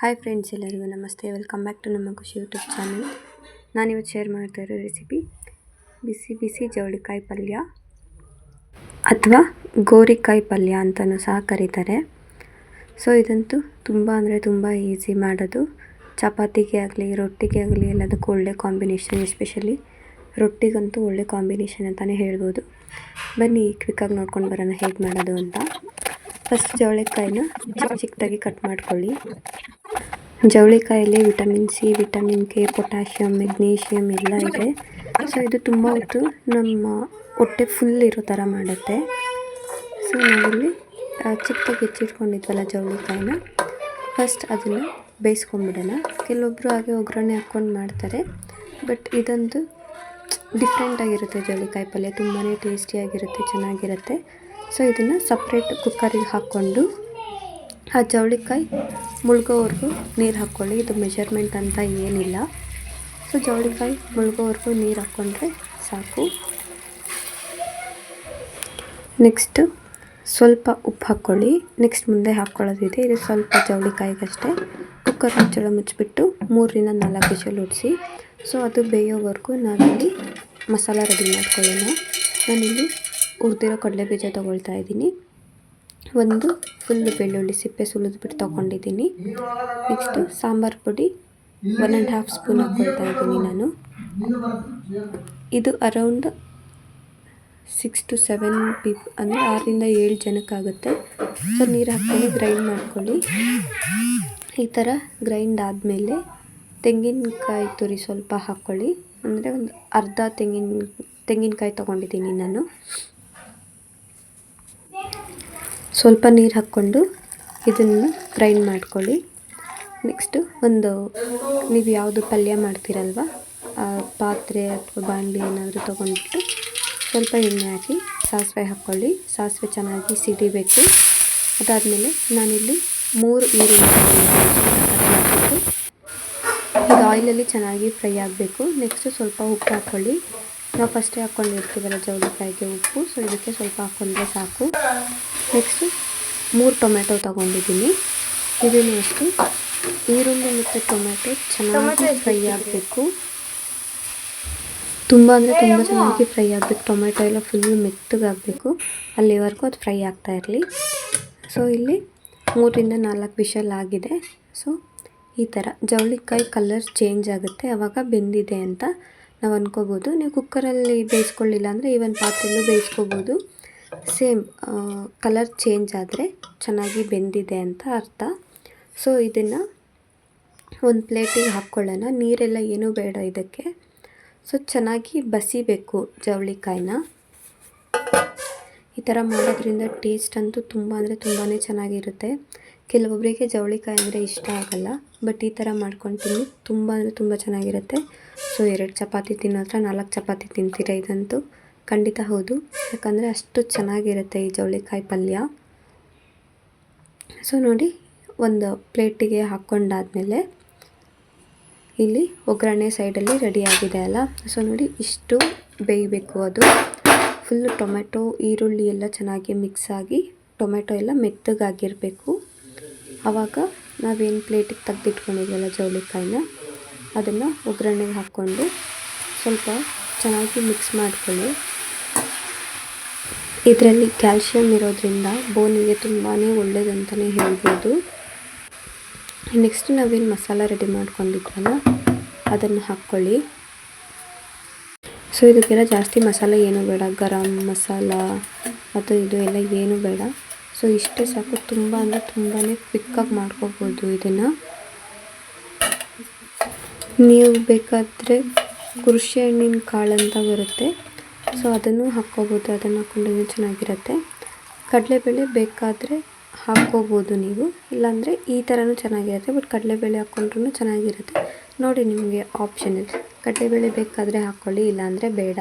Hi friends ಎಲ್ಲರಿಗೂ ನಮಸ್ತೆ. Welcome back to ನಮ್ಮ ಖುಷಿ ಯೂಟ್ಯೂಬ್ ಚಾನಲ್ ನಾನಿವತ್ತು ಶೇರ್ ಮಾಡ್ತಾ ಇರೋ ರೆಸಿಪಿ ಬಿಸಿ ಬಿಸಿ ಜವಳಿಕಾಯಿ ಪಲ್ಯ ಅಥವಾ ಗೋರಿಕಾಯಿ ಪಲ್ಯ ಅಂತಲೂ ಸಹ ಕರೀತಾರೆ. ಸೊ ಇದಂತೂ ತುಂಬ ಅಂದರೆ ತುಂಬ ಈಸಿ ಮಾಡೋದು. ಚಪಾತಿಗೆ ಆಗಲಿ, ರೊಟ್ಟಿಗೆ ಆಗಲಿ, ಎಲ್ಲದಕ್ಕೂ ಒಳ್ಳೆ ಕಾಂಬಿನೇಷನ್ ಎಸ್ಪೆಷಲಿ ರೊಟ್ಟಿಗಂತೂ ಒಳ್ಳೆ ಕಾಂಬಿನೇಷನ್ ಅಂತಲೇ ಹೇಳ್ಬೋದು. ಬನ್ನಿ ಕ್ವಿಕ್ಕಾಗಿ ನೋಡ್ಕೊಂಡು ಬರೋಣ ಹೇಗೆ ಮಾಡೋದು ಅಂತ. ಫಸ್ಟ್ ಜವಳಿಕಾಯಿನ ಚಿಕ್ಕ ಚಿಕ್ಕದಾಗಿ ಕಟ್ ಮಾಡ್ಕೊಳ್ಳಿ. ಜವಳಿಕಾಯಲ್ಲಿ vitamin C, vitamin K, potassium magnesium ಎಲ್ಲ ಇದೆ. ಸೊ ಇದು ತುಂಬ ಹೊತ್ತು ನಮ್ಮ ಹೊಟ್ಟೆ ಫುಲ್ ಇರೋ ಥರ ಮಾಡುತ್ತೆ. ಸೊ ನಾವಿಲ್ಲಿ ಚಿಕ್ಕದಾಗಿ ಹೆಚ್ಚಿಟ್ಕೊಂಡಿದ್ವಲ್ಲ ಜವಳಿಕಾಯಿನ ಫಸ್ಟ್ ಅದನ್ನು ಬೇಯಿಸ್ಕೊಂಬಿಡೋಣ ಕೆಲವೊಬ್ಬರು ಹಾಗೆ ಒಗ್ಗರಣೆ ಹಾಕ್ಕೊಂಡು ಮಾಡ್ತಾರೆ. ಬಟ್ ಇದೊಂದು ಡಿಫ್ರೆಂಟಾಗಿರುತ್ತೆ ಜವಳಿಕಾಯಿ ಪಲ್ಯ. ತುಂಬಾ ಟೇಸ್ಟಿಯಾಗಿರುತ್ತೆ ಚೆನ್ನಾಗಿರುತ್ತೆ. ಸೊ ಇದನ್ನು ಸಪ್ರೇಟ್ ಕುಕ್ಕರಿಗೆ ಹಾಕ್ಕೊಂಡು ಆ ಜವಳಿಕಾಯಿ ಮುಳುಗೋವರೆಗೂ ನೀರು ಹಾಕ್ಕೊಳ್ಳಿ ಇದು ಮೆಷರ್ಮೆಂಟ್ ಅಂತ ಏನಿಲ್ಲ. ಸೊ ಜವಳಿಕಾಯಿ ಮುಳುಗೋವರೆಗೂ ನೀರು ಹಾಕ್ಕೊಂಡ್ರೆ ಸಾಕು. ನೆಕ್ಸ್ಟು ಸ್ವಲ್ಪ ಉಪ್ಪು ಹಾಕ್ಕೊಳ್ಳಿ ನೆಕ್ಸ್ಟ್ ಮುಂದೆ ಹಾಕ್ಕೊಳ್ಳೋದಿದೆ ಇದು ಸ್ವಲ್ಪ ಜವಳಿಕಾಯಿಗಷ್ಟೇ. ಕುಕ್ಕರ್ ಮುಚ್ಚಳ ಮುಚ್ಚಿಬಿಟ್ಟು ಮೂರರಿಂದ ನಾಲ್ಕು ವಿಷಲ್ ಉಡಿಸಿ. ಸೊ ಅದು ಬೇಯೋವರೆಗೂ ನಾವಿಲ್ಲಿ ಮಸಾಲ ರೆಡಿ ಮಾಡ್ಕೊಳ್ಳೋಣ. ನಾನಿಲ್ಲಿ ಹುರಿದಿರೋ ಕಡಲೆ ಬೀಜ ತೊಗೊಳ್ತಾ ಇದ್ದೀನಿ. ಒಂದು ಫುಲ್ ಬೆಳ್ಳುಳ್ಳಿ ಸಿಪ್ಪೆ ಸುಲಿದ್ಬಿಟ್ಟು ತೊಗೊಂಡಿದ್ದೀನಿ. ನೆಕ್ಸ್ಟು ಸಾಂಬಾರು ಪುಡಿ ಒನ್ ಆ್ಯಂಡ್ ಹಾಫ್ ಸ್ಪೂನ್ ಹಾಕ್ಕೊಳ್ತಾ ಇದ್ದೀನಿ ನಾನು. ಇದು around six to seven peep ಅಂದರೆ ಆರರಿಂದ ಏಳು ಜನಕ್ಕಾಗುತ್ತೆ ಸೊ ನೀರು ಹಾಕ್ಕೊಂಡು ಗ್ರೈಂಡ್ ಮಾಡ್ಕೊಳ್ಳಿ. ಈ ಥರ ಗ್ರೈಂಡ್ ಆದಮೇಲೆ ತೆಂಗಿನಕಾಯಿ ತುರಿ ಸ್ವಲ್ಪ ಹಾಕ್ಕೊಳ್ಳಿ ಅಂದರೆ ಒಂದು ಅರ್ಧ ತೆಂಗಿನ, ತೆಂಗಿನಕಾಯಿ ತೊಗೊಂಡಿದ್ದೀನಿ ನಾನು. ಸ್ವಲ್ಪ ನೀರು ಹಾಕ್ಕೊಂಡು ಇದನ್ನು ಗ್ರೈಂಡ್ ಮಾಡ್ಕೊಳ್ಳಿ. ನೆಕ್ಸ್ಟು ಒಂದು ನೀವು ಯಾವುದು ಪಲ್ಯ ಮಾಡ್ತೀರಲ್ವ ಪಾತ್ರೆ ಅಥವಾ ಬಾಂಡ್ಲಿ ಏನಾದರೂ ತೊಗೊಂಡ್ಬಿಟ್ಟು ಸ್ವಲ್ಪ ಎಣ್ಣೆ ಹಾಕಿ ಸಾಸಿವೆ ಹಾಕ್ಕೊಳ್ಳಿ ಸಾಸಿವೆ ಚೆನ್ನಾಗಿ ಸಿಡಿಬೇಕು. ಅದಾದಮೇಲೆ ನಾನಿಲ್ಲಿ ಮೂರು ಈರುಳ್ಳಿ ಇದು ಆಯಿಲಲ್ಲಿ ಚೆನ್ನಾಗಿ ಫ್ರೈ ಆಗಬೇಕು. ನೆಕ್ಸ್ಟು ಸ್ವಲ್ಪ ಉಪ್ಪು ಹಾಕ್ಕೊಳ್ಳಿ ನಾವು ಫಸ್ಟೇ ಹಾಕ್ಕೊಂಡಿರ್ತೀವಲ್ಲ ಜವಳಿಕಾಯಿಗೆ ಉಪ್ಪು. ಸೊ ಇದಕ್ಕೆ ಸ್ವಲ್ಪ ಹಾಕ್ಕೊಂಡ್ರೆ ಸಾಕು. ನೆಕ್ಸ್ಟು ಮೂರು ಟೊಮೆಟೊ ತೊಗೊಂಡಿದ್ದೀನಿ. ಇದನ್ನು ಅಷ್ಟು ಈರುಳ್ಳಿ ಮತ್ತು ಟೊಮೆಟೊ ಚೆನ್ನಾಗಿ ಫ್ರೈ ಆಗಬೇಕು. ತುಂಬ ಅಂದರೆ ತುಂಬ ಚೆನ್ನಾಗಿ ಫ್ರೈ ಆಗಬೇಕು. ಟೊಮೆಟೊ ಎಲ್ಲ ಫುಲ್ಲು ಮೆತ್ತಗಾಗಬೇಕು ಅಲ್ಲಿವರೆಗೂ ಅದು ಫ್ರೈ ಆಗ್ತಾ ಇರಲಿ. ಸೊ ಇಲ್ಲಿ ಮೂರಿಂದ ನಾಲ್ಕು ವಿಷಲ್ ಆಗಿದೆ. ಸೊ ಈ ಥರ ಜವಳಿಕಾಯಿ ಕಲರ್ ಚೇಂಜ್ ಆಗುತ್ತೆ. ಆವಾಗ ಬೆಂದಿದೆ ಅಂತ ನಾವು ಅಂದ್ಕೋಬೋದು ನೀವು ಕುಕ್ಕರಲ್ಲಿ ಬೇಯಿಸ್ಕೊಳ್ಳಿಲ್ಲ ಅಂದರೆ ಈವನ್ ಪಾತ್ರೆಯಲ್ಲೂ ಬೇಯಿಸ್ಕೋಬೋದು. ಸೇಮ್ ಕಲರ್ ಚೇಂಜ್ ಆದರೆ ಚೆನ್ನಾಗಿ ಬೆಂದಿದೆ ಅಂತ ಅರ್ಥ. ಸೊ ಇದನ್ನು ಒಂದು ಪ್ಲೇಟಿಗೆ ಹಾಕ್ಕೊಳ್ಳೋಣ ನೀರೆಲ್ಲ ಏನೂ ಬೇಡ ಇದಕ್ಕೆ. ಸೊ ಚೆನ್ನಾಗಿ ಬಸಿಬೇಕು ಜವಳಿಕಾಯಿನ. ಈ ಥರ ಮಾಡೋದ್ರಿಂದ ಟೇಸ್ಟ್ ಅಂತೂ ತುಂಬ ಅಂದರೆ ತುಂಬಾ ಚೆನ್ನಾಗಿರುತ್ತೆ. ಕೆಲವೊಬ್ಬರಿಗೆ ಜವಳಿಕಾಯಿ ಅಂದರೆ ಇಷ್ಟ ಆಗಲ್ಲ ಬಟ್ ಈ ಥರ ಮಾಡ್ಕೊಂಡು ತಿನ್ನಿ ತುಂಬ ಅಂದರೆ ತುಂಬ ಚೆನ್ನಾಗಿರುತ್ತೆ. ಸೊ ಎರಡು ಚಪಾತಿ ತಿನ್ನೋ ಹತ್ರ ನಾಲ್ಕು ಚಪಾತಿ ತಿಂತೀರ ಇದಂತೂ? ಖಂಡಿತ ಹೌದು. ಯಾಕಂದರೆ ಅಷ್ಟು ಚೆನ್ನಾಗಿರುತ್ತೆ ಈ ಜವಳಿಕಾಯಿ ಪಲ್ಯ. ಸೊ ನೋಡಿ, ಒಂದು ಪ್ಲೇಟಿಗೆ ಹಾಕ್ಕೊಂಡಾದಮೇಲೆ ಇಲ್ಲಿ ಒಗ್ಗರಣೆ ಸೈಡಲ್ಲಿ ರೆಡಿ ಆಗಿದೆ ಅಲ್ಲ? ಸೊ ನೋಡಿ, ಇಷ್ಟು ಬೇಯಬೇಕು ಅದು. ಫುಲ್ಲು ಟೊಮೆಟೊ, ಈರುಳ್ಳಿ ಎಲ್ಲ ಚೆನ್ನಾಗಿ ಮಿಕ್ಸ್ ಆಗಿ ಟೊಮೆಟೊ ಎಲ್ಲ ಮೆತ್ತಗಾಗಿರಬೇಕು. ಆವಾಗ ನಾವೇನು ಪ್ಲೇಟಿಗೆ ತೆಗೆದಿಟ್ಕೊಂಡಿದ್ವಲ್ಲ ಜವಳಿಕಾಯಿನ, ಅದನ್ನು ಒಗ್ಗರಣೆಗೆ ಹಾಕ್ಕೊಂಡು ಸ್ವಲ್ಪ ಚೆನ್ನಾಗಿ ಮಿಕ್ಸ್ ಮಾಡಿಕೊಳ್ಳಿ. ಇದರಲ್ಲಿ ಕ್ಯಾಲ್ಶಿಯಂ ಇರೋದ್ರಿಂದ ಬೋನಿಗೆ ತುಂಬಾ ಒಳ್ಳೆಯದಂತಲೇ ಹೇಳ್ಬೋದು. ನೆಕ್ಸ್ಟ್ ನಾವೇನು ಮಸಾಲ ರೆಡಿ ಮಾಡ್ಕೊಂಡಿದ್ವಲ್ಲ, ಅದನ್ನು ಹಾಕ್ಕೊಳ್ಳಿ. ಸೊ ಇದಕ್ಕೆಲ್ಲ ಜಾಸ್ತಿ ಮಸಾಲೆ ಏನೂ ಬೇಡ, ಗರಂ ಮಸಾಲ, ಮತ್ತು ಇದು ಎಲ್ಲ ಏನೂ ಬೇಡ. ಸೊ ಇಷ್ಟೇ ಸಾಕು. ತುಂಬ ಅಂದರೆ ತುಂಬಾ ಪಿಕ್ಕಾಗಿ ಮಾಡ್ಕೋಬೋದು ಇದನ್ನು. ನೀವು ಬೇಕಾದರೆ ಕೃಷಿ ಹಣ್ಣಿನ ಕಾಳು ಅಂತ ಬರುತ್ತೆ. ಸೊ ಅದನ್ನು ಹಾಕ್ಕೋಬೋದು. ಅದನ್ನು ಹಾಕ್ಕೊಂಡು ಚೆನ್ನಾಗಿರುತ್ತೆ. ಕಡಲೆಬೇಳೆ ಬೇಕಾದರೆ ಹಾಕ್ಕೋಬೋದು ನೀವು. ಇಲ್ಲಾಂದರೆ ಈ ಥರನೂ ಚೆನ್ನಾಗಿರುತ್ತೆ, ಬಟ್ ಕಡಲೆಬೇಳೆ ಹಾಕ್ಕೊಂಡ್ರೂ ಚೆನ್ನಾಗಿರುತ್ತೆ. ನೋಡಿ ನಿಮಗೆ ಆಪ್ಷನ್ ಇದೆ. ಕಡಲೆಬೇಳೆ ಬೇಕಾದರೆ ಹಾಕ್ಕೊಳ್ಳಿ ಇಲ್ಲಾಂದರೆ ಬೇಡ.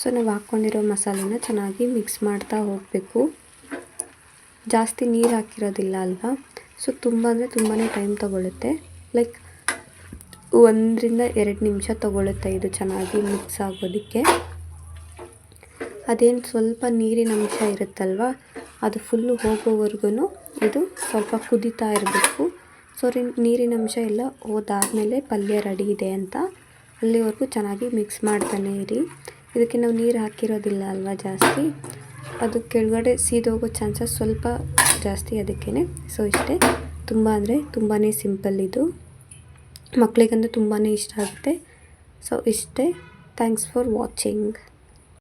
ಸೊ ನಾವು ಹಾಕ್ಕೊಂಡಿರೋ ಮಸಾಲೆನ ಚೆನ್ನಾಗಿ ಮಿಕ್ಸ್ ಮಾಡ್ತಾ ಹೋಗಬೇಕು. ಜಾಸ್ತಿ ನೀರು ಹಾಕಿರೋದಿಲ್ಲ ಅಲ್ವಾ? ಸೊ ತುಂಬ ಅಂದರೆ ತುಂಬಾ ಟೈಮ್ ತೊಗೊಳುತ್ತೆ. ಲೈಕ್ ಒಂದರಿಂದ ಎರಡು ನಿಮಿಷ ತೊಗೊಳುತ್ತೆ ಇದು ಚೆನ್ನಾಗಿ ಮಿಕ್ಸ್ ಆಗೋದಕ್ಕೆ. ಅದೇನು ಸ್ವಲ್ಪ ನೀರಿನ ಅಂಶ ಇರುತ್ತಲ್ವ? ಅದು ಫುಲ್ಲು ಹೋಗೋವರೆಗೂ ಇದು ಸ್ವಲ್ಪ ಕುದೀತಾ ಇರಬೇಕು. ಸೊ ನೀರಿನ ಅಂಶ ಎಲ್ಲ ಹೋದಾದಮೇಲೆ ಪಲ್ಯ ರೆಡಿ ಇದೆ ಅಂತ ಅಲ್ಲಿವರೆಗೂ ಚೆನ್ನಾಗಿ ಮಿಕ್ಸ್ ಮಾಡ್ತಾನೆ ಇರಿ. ಇದಕ್ಕೆ ನಾವು ನೀರು ಹಾಕಿರೋದಿಲ್ಲ ಅಲ್ವಾ ಜಾಸ್ತಿ? ಅದು ಕೆಳಗಡೆ ಸೀದೋಗೋ ಚಾನ್ಸಸ್ ಸ್ವಲ್ಪ ಜಾಸ್ತಿ ಅದಕ್ಕೇ ಸೊ ಇಷ್ಟೇ. ತುಂಬ ಅಂದರೆ ತುಂಬಾ ಸಿಂಪಲ್ ಇದು. ಮಕ್ಕಳಿಗಂತೂ ತುಂಬಾ ಇಷ್ಟ ಆಗುತ್ತೆ. ಸೊ ಇಷ್ಟೇ. Thanks for watching